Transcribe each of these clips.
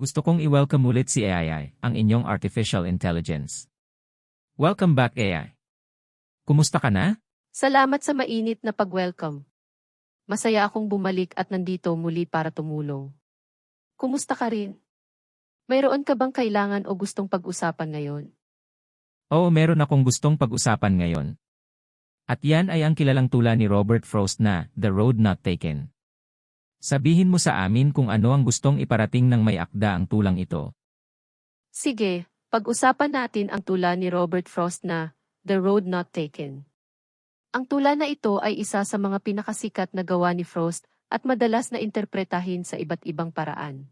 Gusto kong i-welcome ulit si AI, ang inyong artificial intelligence. Welcome back AI. Kumusta ka na? Salamat sa mainit na pag-welcome. Masaya akong bumalik at nandito muli para tumulong. Kumusta ka rin? Mayroon ka bang kailangan o gustong pag-usapan ngayon? Oo meron akong gustong pag-usapan ngayon. At yan ay ang kilalang tula ni Robert Frost na The Road Not Taken. Sabihin mo sa amin kung ano ang gustong iparating ng may akda ang tulang ito. Sige, pag-usapan natin ang tula ni Robert Frost na The Road Not Taken. Ang tula na ito ay isa sa mga pinakasikat na gawa ni Frost at madalas na interpretahin sa iba't ibang paraan.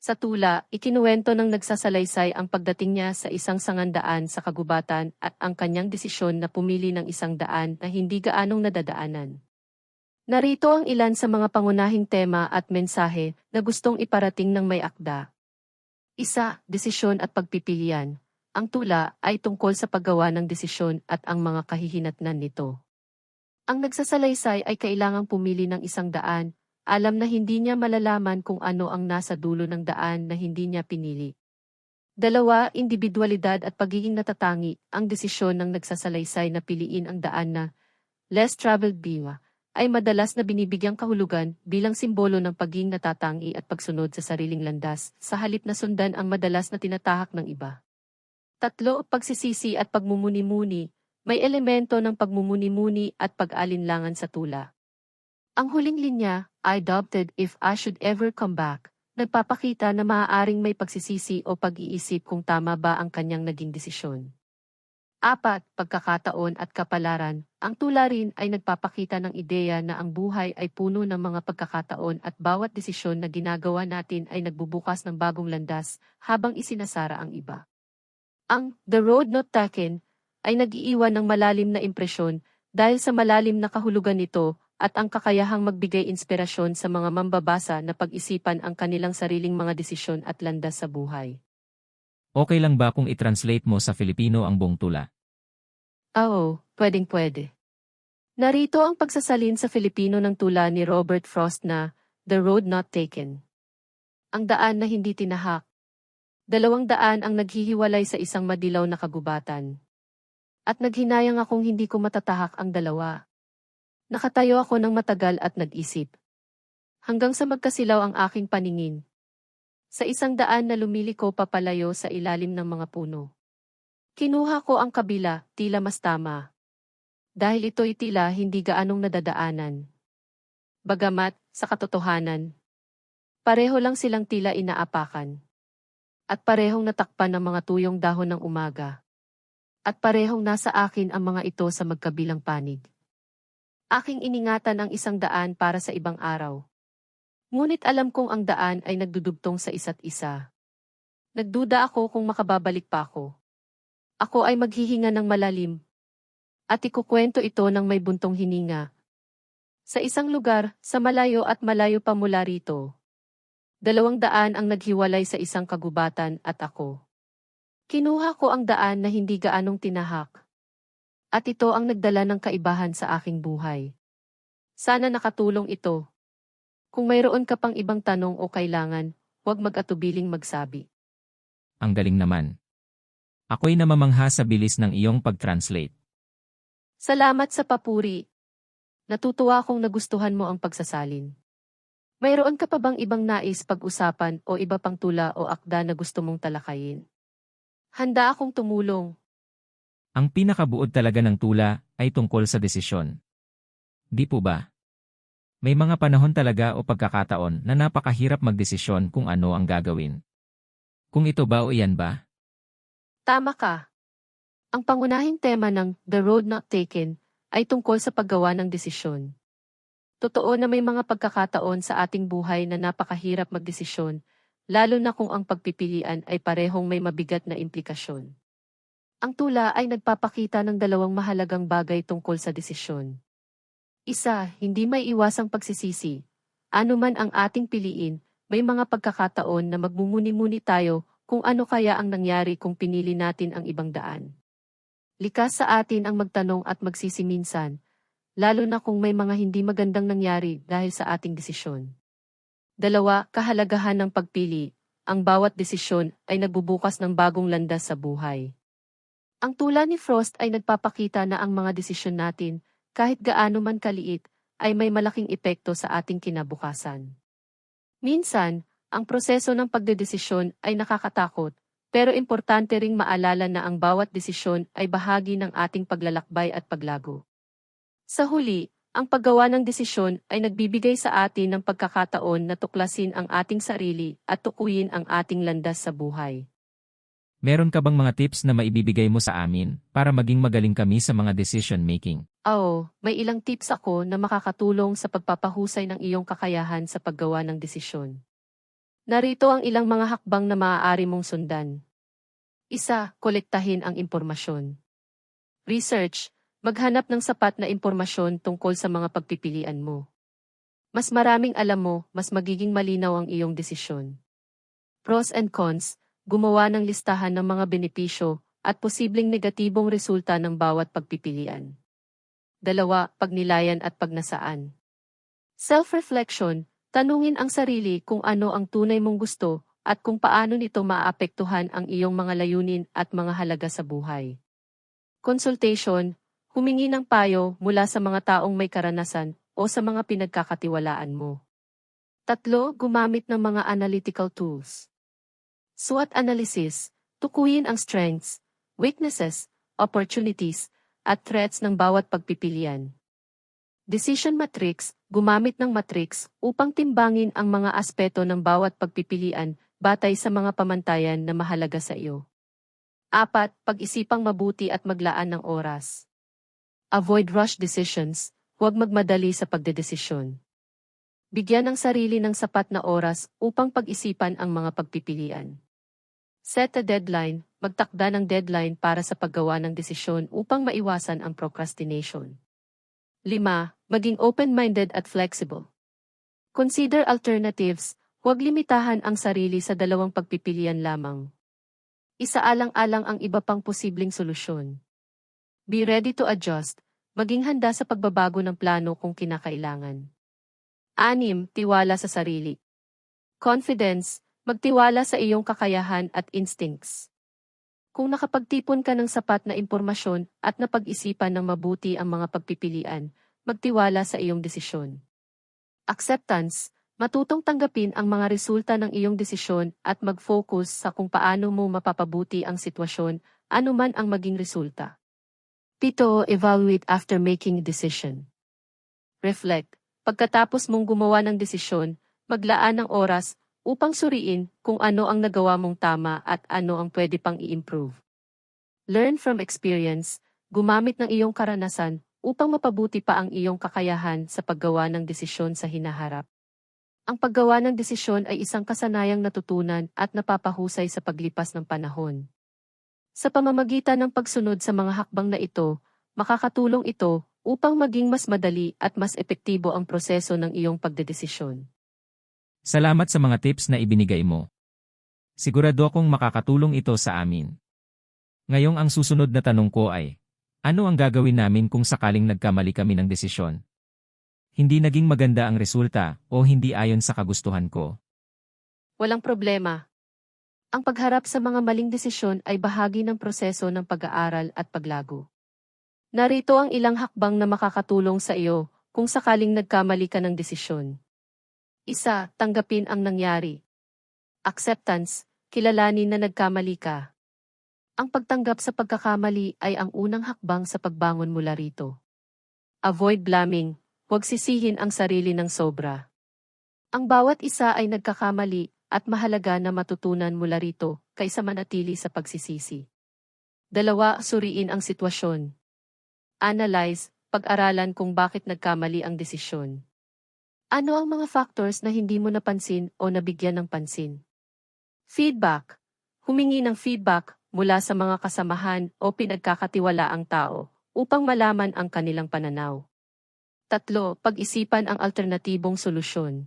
Sa tula, ikinuwento ng nagsasalaysay ang pagdating niya sa isang sangandaan sa kagubatan at ang kanyang desisyon na pumili ng isang daan na hindi gaanong nadadaanan. Narito ang ilan sa mga pangunahing tema at mensahe na gustong iparating ng may akda. Isa, desisyon at pagpipilian. Ang tula ay tungkol sa paggawa ng desisyon at ang mga kahihinatnan nito. Ang nagsasalaysay ay kailangang pumili ng isang daan, alam na hindi niya malalaman kung ano ang nasa dulo ng daan na hindi niya pinili. Dalawa, individualidad at pagiging natatangi, ang desisyon ng nagsasalaysay na piliin ang daan na less traveled biwa ay madalas na binibigyang kahulugan bilang simbolo ng pagiging natatangi at pagsunod sa sariling landas, sa halip na sundan ang madalas na tinatahak ng iba. Tatlo, pagsisisi at pagmumuni-muni, may elemento ng pagmumuni-muni at pag-alinlangan sa tula. Ang huling linya, I doubted if I should ever come back, nagpapakita na maaaring may pagsisisi o pag-iisip kung tama ba ang kanyang naging desisyon. Apat, pagkakataon at kapalaran, ang tula rin ay nagpapakita ng ideya na ang buhay ay puno ng mga pagkakataon at bawat desisyon na ginagawa natin ay nagbubukas ng bagong landas habang isinasara ang iba. Ang The Road Not Taken ay nag-iiwan ng malalim na impresyon dahil sa malalim na kahulugan nito at ang kakayahang magbigay inspirasyon sa mga mambabasa na pag-isipan ang kanilang sariling mga desisyon at landas sa buhay. Okay lang ba kung i-translate mo sa Filipino ang buong tula? Oo, pwedeng pwede. Narito ang pagsasalin sa Filipino ng tula ni Robert Frost na The Road Not Taken. Ang daan na hindi tinahak. Dalawang daan ang naghihiwalay sa isang madilaw na kagubatan. At naghinayang akong hindi ko matatahak ang dalawa. Nakatayo ako ng matagal at nag-isip. Hanggang sa magkasilaw ang aking paningin. Sa isang daan na lumiliko papalayo sa ilalim ng mga puno. Kinuha ko ang kabila, tila mas tama. Dahil ito'y tila hindi gaanong nadadaanan. Bagamat, sa katotohanan, pareho lang silang tila inaapakan. At parehong natakpan ng mga tuyong dahon ng umaga. At parehong nasa akin ang mga ito sa magkabilang panig. Aking iningatan ang isang daan para sa ibang araw. Ngunit alam kong ang daan ay nagdudugtong sa isa't isa. Nagduda ako kung makababalik pa ako. Ako ay maghihinga ng malalim. At ikukwento ito ng may buntong hininga. Sa isang lugar, sa malayo at malayo pa mula rito. Dalawang daan ang naghiwalay sa isang kagubatan at ako. Kinuha ko ang daan na hindi gaanong tinahak. At ito ang nagdala ng kaibahan sa aking buhay. Sana nakatulong ito. Kung mayroon ka pang ibang tanong o kailangan, huwag mag-atubiling magsabi. Ang galing naman. Ako'y namamangha sa bilis ng iyong pag-translate. Salamat sa papuri. Natutuwa akong nagustuhan mo ang pagsasalin. Mayroon ka pa bang ibang nais pag-usapan o iba pang tula o akda na gusto mong talakayin? Handa akong tumulong. Ang pinakabuod talaga ng tula ay tungkol sa desisyon. Di po ba? May mga panahon talaga o pagkakataon na napakahirap magdesisyon kung ano ang gagawin. Kung ito ba o iyan ba? Tama ka. Ang pangunahing tema ng The Road Not Taken ay tungkol sa paggawa ng desisyon. Totoo na may mga pagkakataon sa ating buhay na napakahirap magdesisyon, lalo na kung ang pagpipilian ay parehong may mabigat na implikasyon. Ang tula ay nagpapakita ng dalawang mahalagang bagay tungkol sa desisyon. Isa, hindi may iwasang pagsisisi. Ano man ang ating piliin, may mga pagkakataon na magmumuni-muni tayo kung ano kaya ang nangyari kung pinili natin ang ibang daan. Likas sa atin ang magtanong at magsisi minsan, lalo na kung may mga hindi magandang nangyari dahil sa ating desisyon. Dalawa, kahalagahan ng pagpili. ang bawat desisyon ay nagbubukas ng bagong landas sa buhay. Ang tula ni Frost ay nagpapakita na ang mga desisyon natin, kahit gaano man kaliit, ay may malaking epekto sa ating kinabukasan. Minsan, ang proseso ng pagdedesisyon ay nakakatakot, pero importante ring maalala na ang bawat desisyon ay bahagi ng ating paglalakbay at paglago. Sa huli, ang paggawa ng desisyon ay nagbibigay sa atin ng pagkakataon na tuklasin ang ating sarili at tukuyin ang ating landas sa buhay. Meron ka bang mga tips na maibibigay mo sa amin para maging magaling kami sa mga decision making? Oo, may ilang tips ako na makakatulong sa pagpapahusay ng iyong kakayahan sa paggawa ng desisyon. Narito ang ilang mga hakbang na maaari mong sundan. Isa, kolektahin ang impormasyon. Research, maghanap ng sapat na impormasyon tungkol sa mga pagpipilian mo. Mas maraming alam mo, mas magiging malinaw ang iyong desisyon. Pros and cons, gumawa ng listahan ng mga benepisyo at posibleng negatibong resulta ng bawat pagpipilian. Dalawa, pagnilayan at pagnasaan. Self-reflection, tanungin ang sarili kung ano ang tunay mong gusto at kung paano nito maapektuhan ang iyong mga layunin at mga halaga sa buhay. Consultation, humingi ng payo mula sa mga taong may karanasan o sa mga pinagkakatiwalaan mo. Tatlo, gumamit ng mga analytical tools. SWOT analysis, tukuyin ang strengths, weaknesses, opportunities, at threats ng bawat pagpipilian. Decision matrix, gumamit ng matrix upang timbangin ang mga aspeto ng bawat pagpipilian batay sa mga pamantayan na mahalaga sa iyo. Apat, pag-isipang mabuti at maglaan ng oras. Avoid rush decisions, huwag magmadali sa pagdedesisyon. Bigyan ang sarili ng sapat na oras upang pag-isipan ang mga pagpipilian. Set a deadline, magtakda ng deadline para sa paggawa ng desisyon upang maiwasan ang procrastination. 5. Maging open-minded at flexible. Consider alternatives, huwag limitahan ang sarili sa dalawang pagpipilian lamang. Isaalang-alang ang iba pang posibleng solusyon. Be ready to adjust, maging handa sa pagbabago ng plano kung kinakailangan. 6. Tiwala sa sarili. Confidence, magtiwala sa iyong kakayahan at instincts. Kung nakapagtipon ka ng sapat na impormasyon at napag-isipan ng mabuti ang mga pagpipilian, magtiwala sa iyong desisyon. Acceptance, matutong tanggapin ang mga resulta ng iyong desisyon at mag-focus sa kung paano mo mapapabuti ang sitwasyon, anuman ang maging resulta. Pito, evaluate after making a decision. Reflect. Pagkatapos mong gumawa ng desisyon, maglaan ng oras upang suriin kung ano ang nagawa mong tama at ano ang pwede pang i-improve. Learn from experience, gumamit ng iyong karanasan upang mapabuti pa ang iyong kakayahan sa paggawa ng desisyon sa hinaharap. Ang paggawa ng desisyon ay isang kasanayang natutunan at napapahusay sa paglipas ng panahon. Sa pamamagitan ng pagsunod sa mga hakbang na ito, makakatulong ito upang maging mas madali at mas epektibo ang proseso ng iyong pagdedesisyon. Salamat sa mga tips na ibinigay mo. Sigurado akong makakatulong ito sa amin. Ngayong ang susunod na tanong ko ay, ano ang gagawin namin kung sakaling nagkamali kami ng desisyon? Hindi naging maganda ang resulta o hindi ayon sa kagustuhan ko. Walang problema. Ang pagharap sa mga maling desisyon ay bahagi ng proseso ng pag-aaral at paglago. Narito ang ilang hakbang na makakatulong sa iyo kung sakaling nagkamali ka ng desisyon. Isa, tanggapin ang nangyari. Acceptance, kilalanin na nagkamali ka. Ang pagtanggap sa pagkakamali ay ang unang hakbang sa pagbangon mula rito. Avoid blaming, huwag sisihin ang sarili ng sobra. Ang bawat isa ay nagkakamali at mahalaga na matutunan mula rito kaysa manatili sa pagsisisi. Dalawa, suriin ang sitwasyon. Analyze, pag-aralan kung bakit nagkamali ang desisyon. Ano ang mga factors na hindi mo napansin o nabigyan ng pansin? Feedback. Humingi ng feedback mula sa mga kasamahan o pinagkakatiwalaang tao upang malaman ang kanilang pananaw. Tatlo, pag-isipan ang alternatibong solusyon.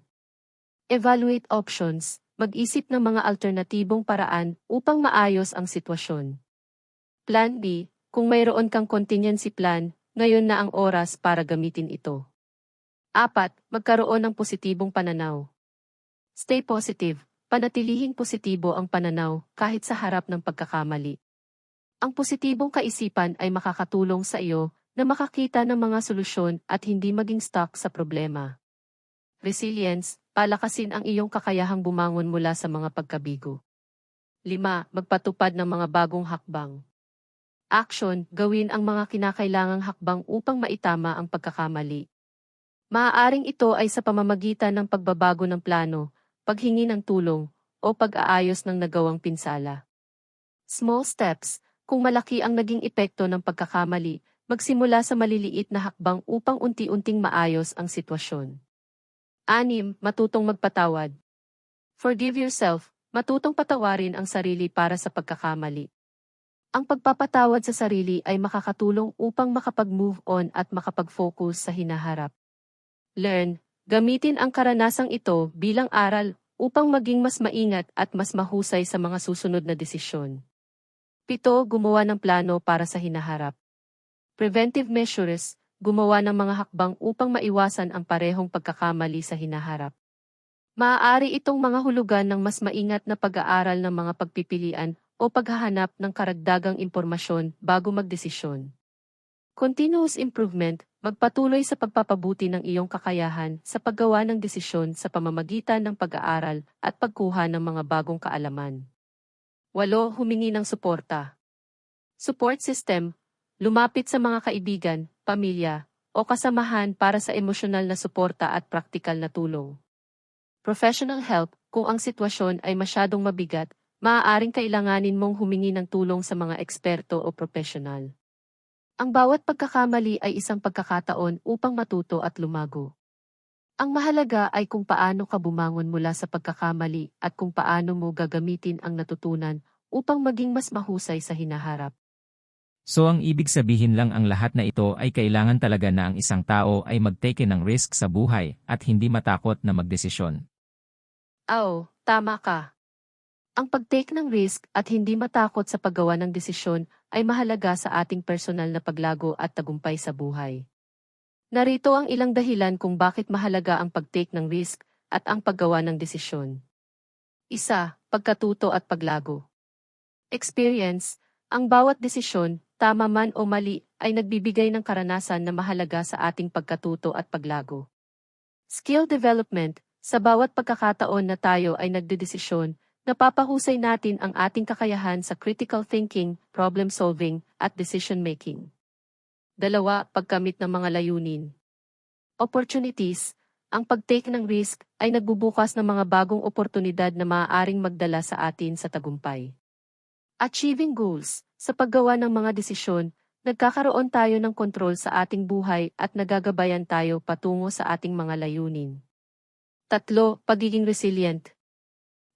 Evaluate options, mag-isip ng mga alternatibong paraan upang maayos ang sitwasyon. Plan B, kung mayroon kang contingency plan, ngayon na ang oras para gamitin ito. Apat, magkaroon ng positibong pananaw. Stay positive. Panatilihing positibo ang pananaw kahit sa harap ng pagkakamali. Ang positibong kaisipan ay makakatulong sa iyo na makakita ng mga solusyon at hindi maging stuck sa problema. Resilience, palakasin ang iyong kakayahang bumangon mula sa mga pagkabigo. 5. Magpatupad ng mga bagong hakbang. Action, gawin ang mga kinakailangang hakbang upang maitama ang pagkakamali. Maaaring ito ay sa pamamagitan ng pagbabago ng plano, paghingi ng tulong, o pag-aayos ng nagawang pinsala. Small steps, kung malaki ang naging epekto ng pagkakamali, magsimula sa maliliit na hakbang upang unti-unting maayos ang sitwasyon. 6. Matutong magpatawad. Forgive yourself, matutong patawarin ang sarili para sa pagkakamali. Ang pagpapatawad sa sarili ay makakatulong upang makapag-move on at makapag-focus sa hinaharap. Learn, gamitin ang karanasang ito bilang aral upang maging mas maingat at mas mahusay sa mga susunod na desisyon. 7. Gumawa ng plano para sa hinaharap. Preventive measures, gumawa ng mga hakbang upang maiwasan ang parehong pagkakamali sa hinaharap. Maaari itong mga hulugan ng mas maingat na pag-aaral ng mga pagpipilian o paghahanap ng karagdagang impormasyon bago magdesisyon. Continuous improvement, magpatuloy sa pagpapabuti ng iyong kakayahan sa paggawa ng desisyon sa pamamagitan ng pag-aaral at pagkuha ng mga bagong kaalaman. 8. Humingi ng suporta. Support system, lumapit sa mga kaibigan, pamilya, o kasamahan para sa emosyonal na suporta at praktikal na tulong. Professional help, kung ang sitwasyon ay masyadong mabigat, maaaring kailanganin mong humingi ng tulong sa mga eksperto o profesional. Ang bawat pagkakamali ay isang pagkakataon upang matuto at lumago. Ang mahalaga ay kung paano ka bumangon mula sa pagkakamali at kung paano mo gagamitin ang natutunan upang maging mas mahusay sa hinaharap. So ang ibig sabihin lang ang lahat na ito ay kailangan talaga na ang isang tao ay magtake ng risk sa buhay at hindi matakot na magdesisyon. Oo, tama ka. Ang pag-take ng risk at hindi matakot sa paggawa ng desisyon ay mahalaga sa ating personal na paglago at tagumpay sa buhay. Narito ang ilang dahilan kung bakit mahalaga ang pag-take ng risk at ang paggawa ng desisyon. Isa, pagkatuto at paglago. Experience, ang bawat desisyon, tama man o mali, ay nagbibigay ng karanasan na mahalaga sa ating pagkatuto at paglago. Skill development, sa bawat pagkakataon na tayo ay nagdedesisyon, napapahusay natin ang ating kakayahan sa critical thinking, problem solving, at decision making. Dalawa, pagkamit ng mga layunin. Opportunities, ang pag-take ng risk ay nagbubukas ng mga bagong oportunidad na maaaring magdala sa atin sa tagumpay. Achieving goals, sa paggawa ng mga desisyon, nagkakaroon tayo ng kontrol sa ating buhay at nagagabayan tayo patungo sa ating mga layunin. Tatlo, pagiging resilient.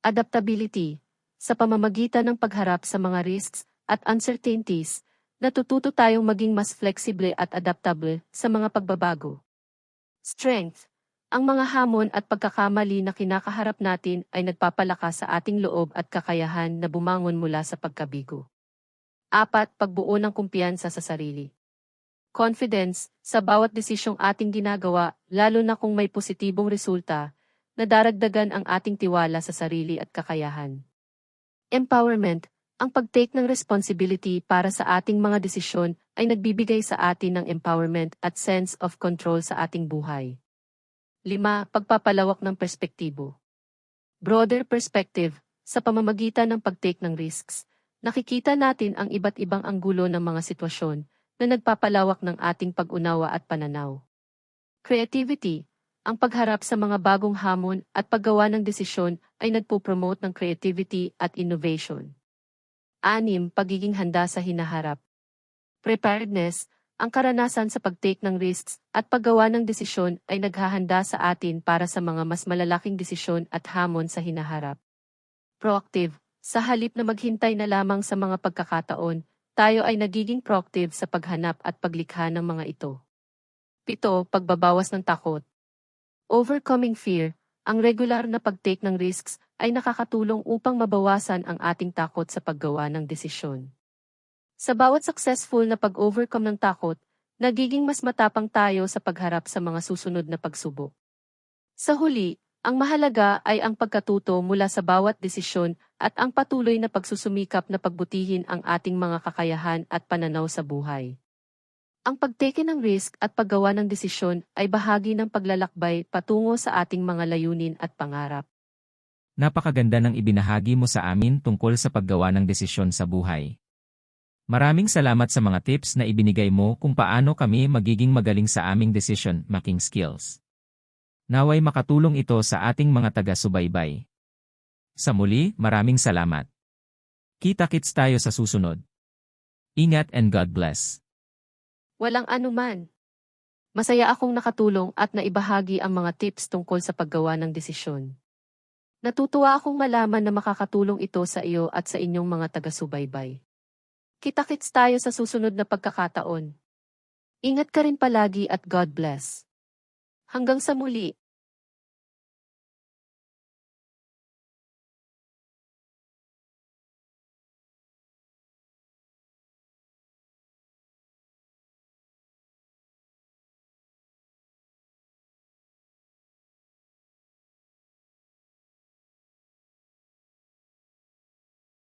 Adaptability. Sa pamamagitan ng pagharap sa mga risks at uncertainties, natututo tayong maging mas flexible at adaptable sa mga pagbabago. Strength. Ang mga hamon at pagkakamali na kinakaharap natin ay nagpapalakas sa ating loob at kakayahan na bumangon mula sa pagkabigo. Apat, pagbuo ng kumpiyansa sa sarili. Confidence, sa bawat desisyong ating ginagawa, lalo na kung may positibong resulta, nadaragdagan ang ating tiwala sa sarili at kakayahan. Empowerment, ang pag-take ng responsibility para sa ating mga desisyon ay nagbibigay sa atin ng empowerment at sense of control sa ating buhay. 5. Pagpapalawak ng perspektibo. Broader perspective, sa pamamagitan ng pag-take ng risks, nakikita natin ang iba't ibang anggulo ng mga sitwasyon na nagpapalawak ng ating pag-unawa at pananaw. Creativity, ang pagharap sa mga bagong hamon at paggawa ng desisyon ay nagpo-promote ng creativity at innovation. 6. Pagiging handa sa hinaharap. Preparedness, ang karanasan sa pag-take ng risks at paggawa ng desisyon ay naghahanda sa atin para sa mga mas malalaking desisyon at hamon sa hinaharap. Proactive, sa halip na maghintay na lamang sa mga pagkakataon, tayo ay nagiging proactive sa paghanap at paglikha ng mga ito. 7. Pagbabawas ng takot. Overcoming fear, ang regular na pag-take ng risks ay nakakatulong upang mabawasan ang ating takot sa paggawa ng desisyon. Sa bawat successful na pag-overcome ng takot, nagiging mas matapang tayo sa pagharap sa mga susunod na pagsubok. Sa huli, Ang mahalaga ay ang pagkatuto mula sa bawat desisyon at ang patuloy na pagsusumikap na pagbutihin ang ating mga kakayahan at pananaw sa buhay. Ang pagteke ng risk at paggawa ng desisyon ay bahagi ng paglalakbay patungo sa ating mga layunin at pangarap. Napakaganda ng ibinahagi mo sa amin tungkol sa paggawa ng desisyon sa buhay. Maraming salamat sa mga tips na ibinigay mo kung paano kami magiging magaling sa aming decision-making skills. Naway makatulong ito sa ating mga taga-subaybay. Sa muli, maraming salamat. Kita-kits tayo sa susunod. Ingat and God bless. Walang anuman. Masaya akong nakatulong at naibahagi ang mga tips tungkol sa paggawa ng desisyon. Natutuwa akong malaman na makakatulong ito sa iyo at sa inyong mga taga-subaybay. Kita-kits tayo sa susunod na pagkakataon. Ingat ka rin palagi at God bless. Hanggang sa muli.